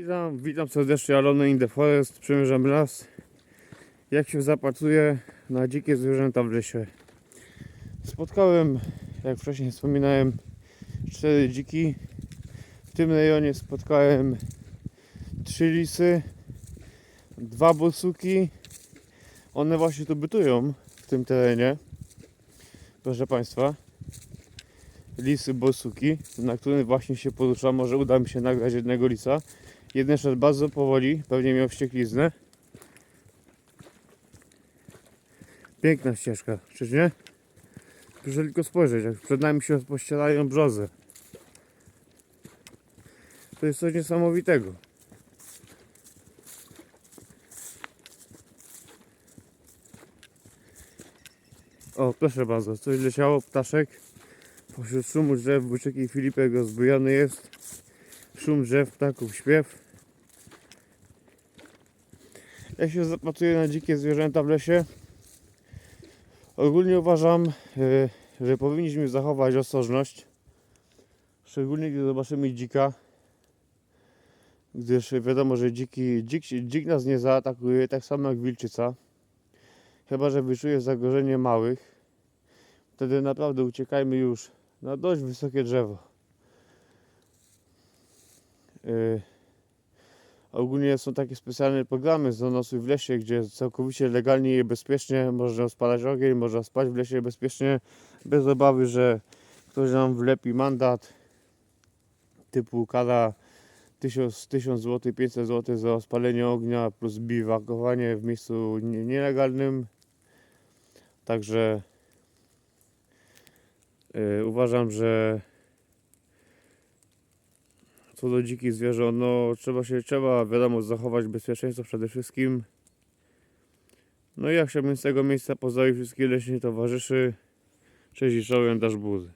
Witam, witam serdecznie Alone in the Forest, przemierzam las. Jak się zapracuję na dzikie zwierzęta w lesie. Spotkałem, jak wcześniej wspominałem, cztery dziki. W tym rejonie spotkałem trzy lisy, dwa borsuki. One właśnie tu bytują w tym terenie. Proszę Państwa. Lisy, borsuki, na którym właśnie się poruszam. Może uda mi się nagrać jednego lisa. Jeden szedł bardzo powoli, pewnie miał wściekliznę. Piękna ścieżka, czyż nie? Proszę tylko spojrzeć, jak przed nami się pościerają brzozy. To jest coś niesamowitego. O, proszę bardzo, coś leciało, ptaszek. Pośród szumu drzew byczyki Filipek rozbujony jest. Szum drzew, ptaków, śpiew. Jak się zapatruje na dzikie zwierzęta w lesie, ogólnie uważam, e, że powinniśmy zachować ostrożność. Szczególnie gdy zobaczymy dzika. Gdyż wiadomo, że dziki, dzik, dzik nas nie zaatakuje, tak samo jak wilczyca. Chyba, że wyczuje zagrożenie małych. Wtedy naprawdę uciekajmy już na dość wysokie drzewo. Yy, ogólnie są takie specjalne programy z donosu w lesie, gdzie całkowicie legalnie i bezpiecznie można spalać ogień, można spać w lesie bezpiecznie, bez obawy, że ktoś nam wlepi mandat typu kara 1000, 1000 zł, 500 zł za spalenie ognia plus biwakowanie w miejscu nie- nielegalnym. Także yy, uważam, że co do dzikich zwierząt, no trzeba się, trzeba wiadomo zachować bezpieczeństwo przede wszystkim. No i ja chciałbym z tego miejsca pozdrowić wszystkich leśnych towarzyszy. Cześć i czołem, dasz buzy.